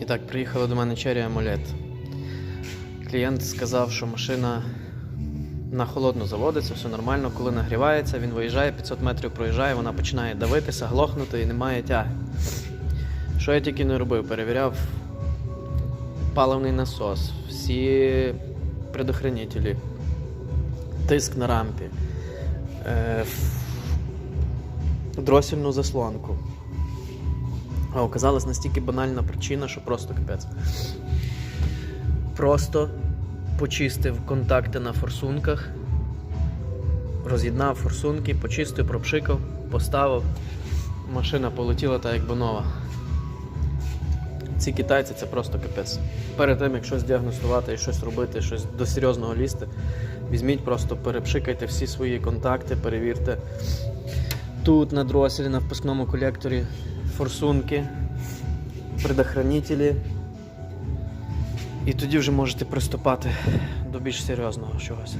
І так, приїхала до мене Cherry Amulet. Клієнт сказав, що машина на холодно заводиться, все нормально. Коли нагрівається, він виїжджає, 500 метрів проїжджає, вона починає давитися, глохнути і немає тяги. Що я тільки не робив? Перевіряв паливний насос, всі предохранителі, тиск на рампі, е, дросільну заслонку. А оказалась настільки банальна причина, що просто капець. Просто почистив контакти на форсунках, роз'єднав форсунки, почистив, пропшикав, поставив. Машина полетіла так, якби нова. Ці китайці це просто капець. Перед тим, як щось діагностувати і щось робити, щось до серйозного лізти, візьміть, просто перепшикайте всі свої контакти, перевірте. Тут на дроселі, на впускному колекторі форсунки, предохранителі. І тоді вже можете приступати до більш серйозного чогось.